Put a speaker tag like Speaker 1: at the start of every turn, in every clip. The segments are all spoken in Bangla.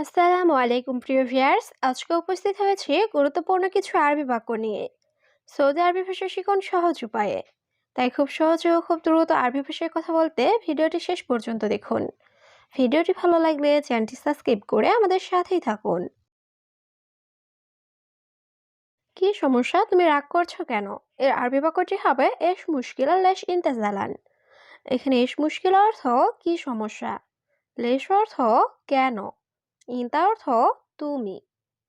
Speaker 1: আসসালামু আলাইকুম, প্রিয় ভিউয়ার্স। আজকে উপস্থিত হয়েছি গুরুত্বপূর্ণ কিছু আরবি বাক্য নিয়ে। সৌদি আরবি ভাষা শিখুন সহজ উপায়ে। তাই খুব সহজে ও খুব দ্রুত আরবি ভাষায় কথা বলতে ভিডিওটি শেষ পর্যন্ত দেখুন। ভিডিওটি ভালো লাগলে চ্যানেলটি সাবস্ক্রাইব করে আমাদের সাথেই থাকুন। কি সমস্যা? তুমি রাগ করছ কেন? এর আরবি বাক্যটি হবে এস মুশকিল লেশ ইন্তেজালান এখানে এস মুশকিল অর্থ কি সমস্যা লেশ অর্থ কেন ইন্তা অর্থ তুমি,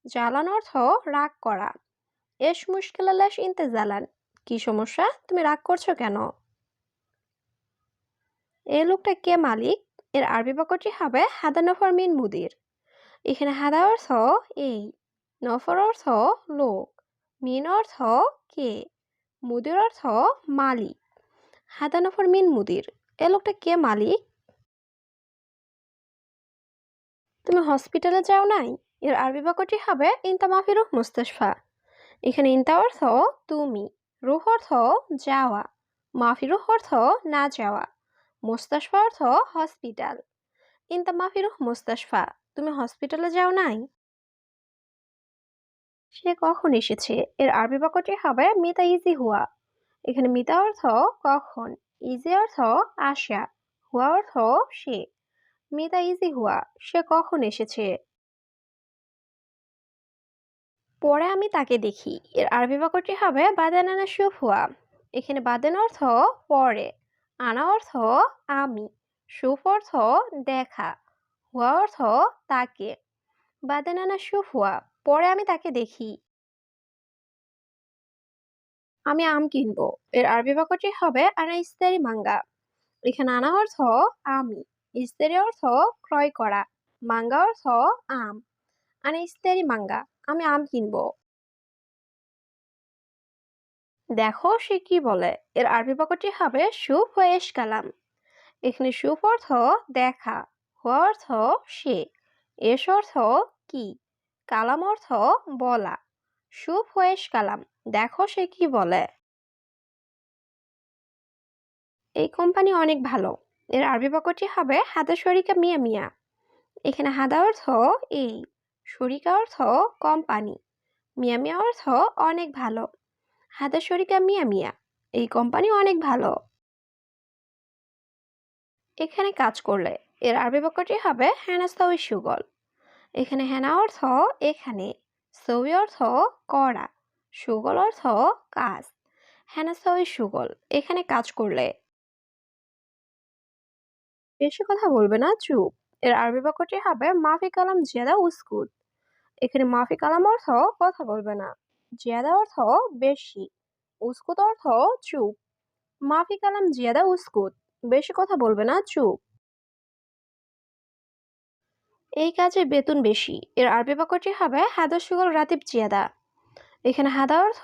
Speaker 1: জ্বালান অর্থ রাগ করা। এস মুশকিল মুশকিলালাস ইনতে জ্বালান। কি সমস্যা? তুমি রাগ করছ কেন? এই লোকটা কে মালিক? এর আরবি বাক্যটি হবে হাদা নফর মিন মুদির। এখানে হাদা অর্থ এই, নফর অর্থ লোক, মিন অর্থ কে, মুদির অর্থ মালিক। হাদা নফর মিন মুদির। এ লোকটা কে মালিক? তুমি হসপিটালে যাও নাই? এর আরবি বাক্যটি হবে ইনতা মাফিরুহ মুস্তাশফা এখানে ইনতা অর্থ তুমি রুহ অর্থ যাওয়া মাফিরুহ অর্থ না যাওয়া মুস্তাশফা অর্থ হসপিটাল ইনতা মাফিরুহ মুস্তাশফা তুমি হসপিটালে যাও নাই সে কখন এসেছে? এর আরবি বাক্যটি হবে মিতা ইজি হুয়া এখানে মিতা অর্থ কখন ইজি অর্থ আসা হুয়া অর্থ সে মিতা ইজি হুয়া সে কখন এসেছে? পরে আমি তাকে দেখি। এর আরবি বাক্যটি হবে বাদেন আনা সুফ হুয়া এখানে বাদেন অর্থ পরে, আনা অর্থ আমি সুফ অর্থ দেখা, হুয়া অর্থ তাকে। বাদেন আনা সুফ হুয়া পরে আমি তাকে দেখি। আমি আম কিনবো। এর আরবি বাক্যটি হবে আনা ইস্তারি মাঙ্গা। এখানে আনা অর্থ আমি। ইস্তেরি অর্থ ক্রয় করা, মাঙ্গা অর্থ আম। আনে ইস্তেরি মাঙ্গা, আমি আম কিনবো। দেখো সে কি বলে, এর আরবি বাক্যটি হবে সুফ হয়েস কালাম। এখানে সুফ অর্থ দেখা হওয়া অর্থ সে, এস অর্থ কি, কালাম অর্থ বলা, সুফ হয়েস কালাম। দেখো সে কি বলে। এই কোম্পানি অনেক ভালো। এর আরবি বাক্যটি হবে হাদা শরিকা মিয়া মিয়া। এখানে হাদা অর্থ এই, শরিকা অর্থ কোম্পানি, মিয়া মিয়া অর্থ অনেক ভালো। হাদা শরিকা মিয়া মিয়া, এই কোম্পানি অনেক ভালো। এখানে কাজ করলে, এর আরবি বাক্যটি হবে হ্যানা সৌই সুগল। এখানে হেনা অর্থ এখানে, সৌই অর্থ করা, সুগল অর্থ কাজ। হ্যানা সৌই সুগল, এখানে কাজ করলে বেশি কথা বলবে না, চুপ। এর আরবি বাক্যটি হবে, মাফি কালাম জিয়াদা উস্কুত। এখানে মাফি কালাম অর্থ কথা বলবে না। জিয়াদা অর্থ বেশি, উস্কুত অর্থ চুপ। মাফি কালাম জিয়াদা উস্কুত, বেশি কথা বলবে না, চুপ। এই কাজে বেতন বেশি, এর আরবি বাক্যটি হবে, হাদা সুগল রাতিব জিয়াদা। এখানে হাদা অর্থ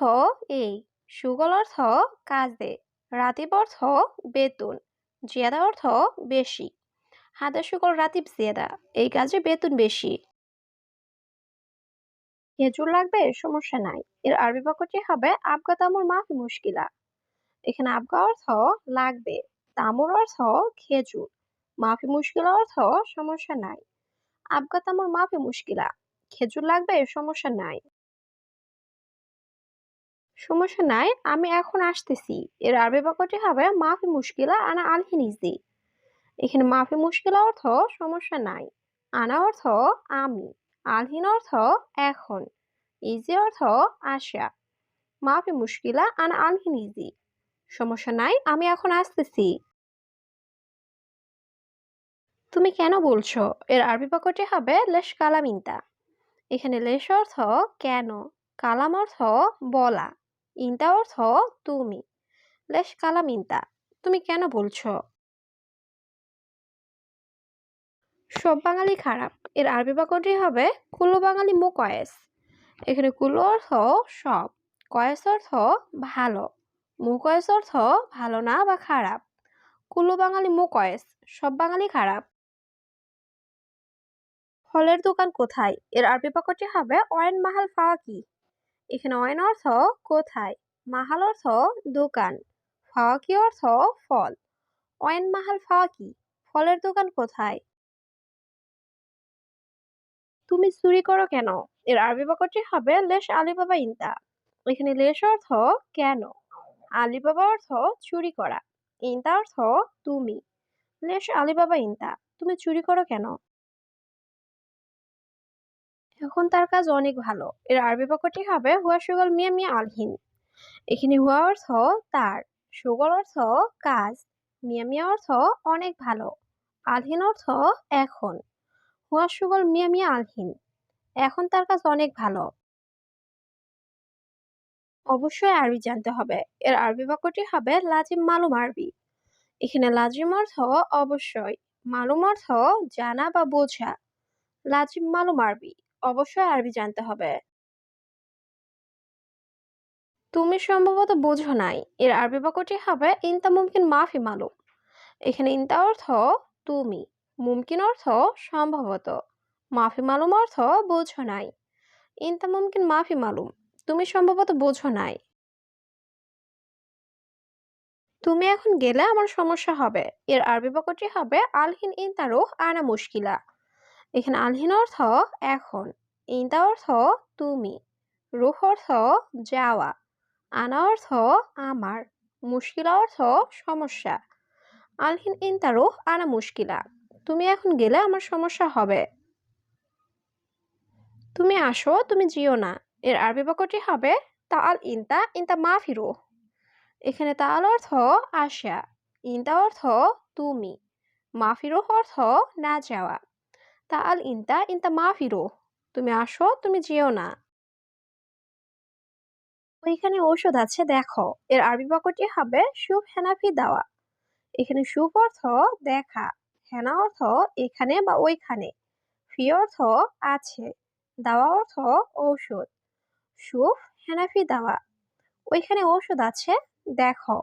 Speaker 1: এই, সুগল অর্থ কাজে, রাতিব অর্থ বেতন। জিয়াদা অর্থ বেশি। হাদা শুকর রাতিব জিয়াদা, এই কাজে বেতন বেশি। খেজুর লাগবে, সমস্যা নাই। এর আরবি বাক্যটি হবে, আবগা তামুর মাফি মুশকিলা। এখানে আবগা অর্থ লাগবে, তামুর অর্থ খেজুর। মাফি মুশকিলা অর্থ সমস্যা নাই। আবগা তামুর মাফি মুশকিলা। খেজুর লাগবে, সমস্যা নাই। সমস্যা নাই, আমি এখন আসতেছি। এর আরবি বাক্যটি হবে, মাফি মুশকিলা আনা আলহিনিজি এখানে মাফি মুশকিলা অর্থ, সমস্যা নাই। আনা অর্থ, আমি। আলহিন অর্থ, এখন। ইজি অর্থ আসা মাফি মুশকিলা আনা আলহিন ইজি সমস্যা নাই, আমি এখন আসতেছি। তুমি কেন বলছো? এর আরবি বাক্যটি হবে, লেশ কালামিনতা। এখানে লেশ অর্থ, কেন? কালাম অর্থ, বলা। ইনতা অর্থ তুমি। লেশ কালাম ইনতা তুমি কেন বলছো? সব বাঙালি খারাপ, এর আরবি বাক্যটি হবে কুলো বাঙালি মু কয়েস। এখানে কুলো অর্থ সব, কয়েস অর্থ ভালো, মু কয়েস অর্থ ভালো না বা খারাপ। কুলো বাঙালি মু কয়েস, সব বাঙালি খারাপ। ফলের দোকান কোথায়? এর আরবি বাক্যটি হবে অয়েন মাহাল ফাওয়া কি? এখানে অয়েন অর্থ কোথায়? মাহাল অর্থ দোকান। ফাওয়াকি অর্থ ফল। অয়েন মাহাল ফাওয়াকি, ফলের দোকান কোথায়? তুমি চুরি করো কেন? এর আরবি বাক্যটি হবে লেশ আলিবাবা ইন্তা। এখানে লেশ অর্থ কেন? আলিবাবা অর্থ চুরি করা। ইন্তা অর্থ তুমি। লেশ আলিবাবা ইন্তা। তুমি চুরি করো কেন? এখন তার কাজ অনেক ভালো। এর আরবি বাক্যটি হবে, হুয়া সুগল মিয়া মিয়া আলহিন এখানে হুয়া অর্থ তার, সুগল অর্থ কাজ, মিয়া মিয়া অর্থ অনেক ভালো আলহিন অর্থ এখন, হুয়া সুগল মিয়া মিয়া আলহিন এখন তার কাজ অনেক ভালো। অবশ্যই আরবি জানতে হবে। এর আরবি বাক্যটি হবে, লাজিম মালুম আরবি। এখানে লাজিম অর্থ অবশ্যই, মালুম অর্থ জানা বা বোঝা, লাজিম মালুম আরবি। অবশ্যই আরবি জানতে হবে। তুমি সম্ভবত বোঝো নাই, এর আরবি বাক্যটি হবে ইনতা মুমকিন মাফি মালুম। এখানে ইনতা অর্থ তুমি, মুমকিন অর্থ সম্ভবত। মাফি মালুম অর্থ বোঝো নাই। ইনতা মুমকিন মাফি মালুম, তুমি সম্ভবত বোঝো নাই। তুমি এখন গেলে আমার সমস্যা হবে, এর আরবি বাক্যটি হবে আলহিন ইনতারুহ আনা মুশকিলা। এখানে আলহিন অর্থ এখন ইনতা অর্থ তুমি রুহ অর্থ যাওয়া, আনা অর্থ আমার, মুশকিলা অর্থ সমস্যা। আলহিন ইনতারুহ আনা মুশকিলা। তুমি এখন গেলে আমার সমস্যা হবে। তুমি আসো, তুমি জিও না। এর আরবি বাক্যটি হবে তাল ইনতা ইনতা মাফিরো। এখানে তাল অর্থ আসা ইনতা অর্থ তুমি, মাফিরো অর্থ না যাওয়া। তাল ইনতা ইনতা মাফিরো। তুমি আসো, তুমি যেও না। ওইখানে ঔষধ আছে, দেখো। এর আরবি বাক্যটি হবে সুপ হেনাফি দেওয়া। এখানে সুপ অর্থ দেখা। হেনা অর্থ এখানে বা ওইখানে। ফি অর্থ আছে। দাওয়া অর্থ ঔষধ। সুফ হেনাফি দাওয়া। ওইখানে ঔষধ আছে, দেখো।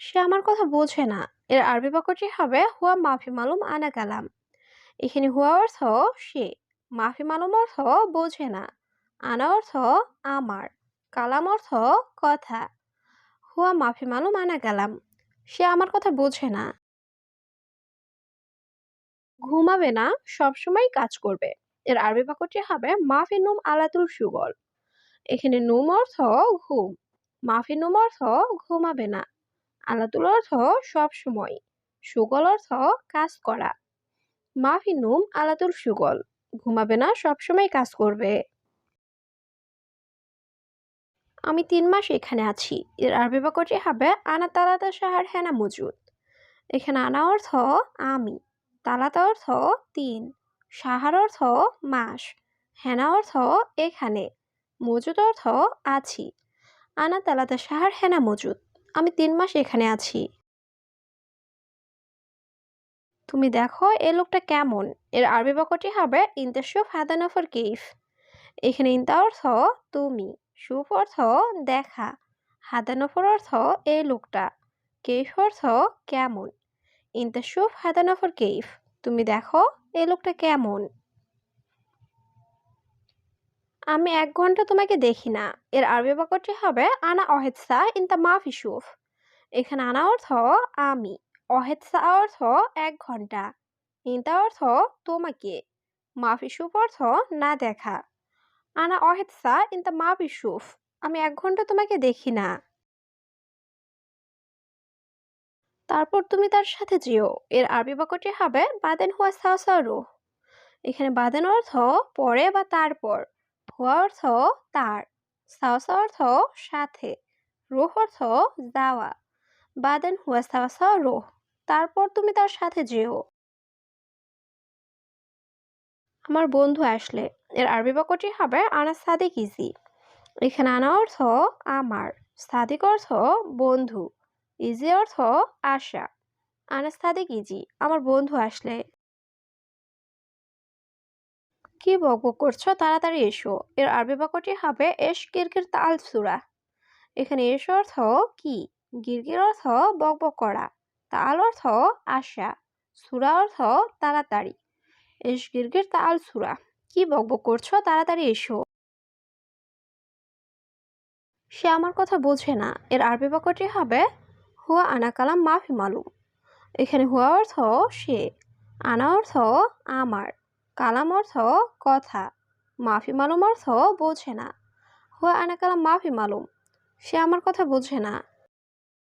Speaker 1: সে আমার কথা বোঝে না। এর আরবি বাক্যটি হবে, হুয়া মাফি মালুম আনা কালাম। এখানে হুয়া অর্থ সে, মাফি মালুম অর্থ বোঝে না, আনা অর্থ আমার, কালাম অর্থ কথা, হুয়া মাফি মালুম আনা কালাম। সে আমার কথা বোঝে না। ঘুমাবে না সবসময় কাজ করবে। এর আরবি বাক্যটি হবে, মাফি নুম আলাতুল সুগল এখানে নুম অর্থ ঘুম, মাফি নুম অর্থ ঘুমাবে না। আলাতুল অর্থ সব সময়। সুগল অর্থ কাজ করা। মাফি নুম আলাতুল সুগল। ঘুমাবে না সবসময় কাজ করবে। আমি তিন মাস এখানে আছি। এর আরবি বাক্যটি হবে, আনা তালাতা সাহার হেনা মজুদ। এখানে আনা অর্থ, আমি। তালাতা অর্থ, তিন। সাহার অর্থ, মাস। হেনা অর্থ, এখানে। মজুদ অর্থ, আছি। আনা তালাতা সাহার হেনা মজুদ। আমি তিন মাস এখানে আছি। তুমি দেখো এই লোকটা কেমন? এর আরবি বাক্যটি হবে ইন্তাসুফ হাদানফর কেইফ এখানে ইন্তা অর্থ তুমি সুফ অর্থ দেখা, হাদানফর অর্থ এই লোকটা কেইফ অর্থ কেমন? ইন্তাসুফ হাদানফর কেইফ তুমি দেখো এই লোকটা কেমন? আমি এক ঘণ্টা তোমাকে দেখি না। এর আরবি বাক্যটি হবে, আনা অহেদসা ইনতা মাফি সুফ এখানে আনা অর্থ আমি অহেদসা অর্থ এক ঘণ্টা ইনতা অর্থ তোমাকে মাফি সুফ অর্থ না দেখা আনা অহেদসা ইনতা মাফি সুফ আমি এক ঘণ্টা তোমাকে দেখি না। তারপর তুমি তার সাথে যেও। এর আরবি বাক্যটি হবে, বাদেন হুয়া সাহসারু এখানে বাদেন অর্থ পরে বা তারপর হুয়া অর্থ তার সাহসা অর্থ সাথে, রুহ অর্থ যাওয়া, বাদেন হুয়া রুহ, তারপর তুমি তার সাথে যেও। আমার বন্ধু আসলে, এর আরবি বাক্যটি হবে আনা সাদিক ইজি। এখানে আনা অর্থ আমার, সাদিক অর্থ বন্ধু, ইজি অর্থ আশা আনাস্তাদিক ইজি, আমার বন্ধু আসলে কি বকবক করছ? তাড়াতাড়ি এসো। এর আরবি বাক্যটি হবে এস কিরকির তাল সুরা। এখানে এস অর্থ কি? গিরগির অর্থ বকবক করা। তাল অর্থ আশা। সুরা অর্থ তাড়াতাড়ি। এস গিরগির তাল সুরা। কি বকবক করছ? তাড়াতাড়ি এসো। সে আমার কথা বোঝে না। এর আরবি বাক্যটি হবে, হুয়া আনা কালাম মাফি মালুম। এখানে হুয়া অর্থ সে। আনা অর্থ আমার। কালাম অর্থ কথা, মাফি মালুম অর্থ বোঝে না। হুয়া আনা কালাম মাফি মালুম, সে আমার কথা বোঝে না।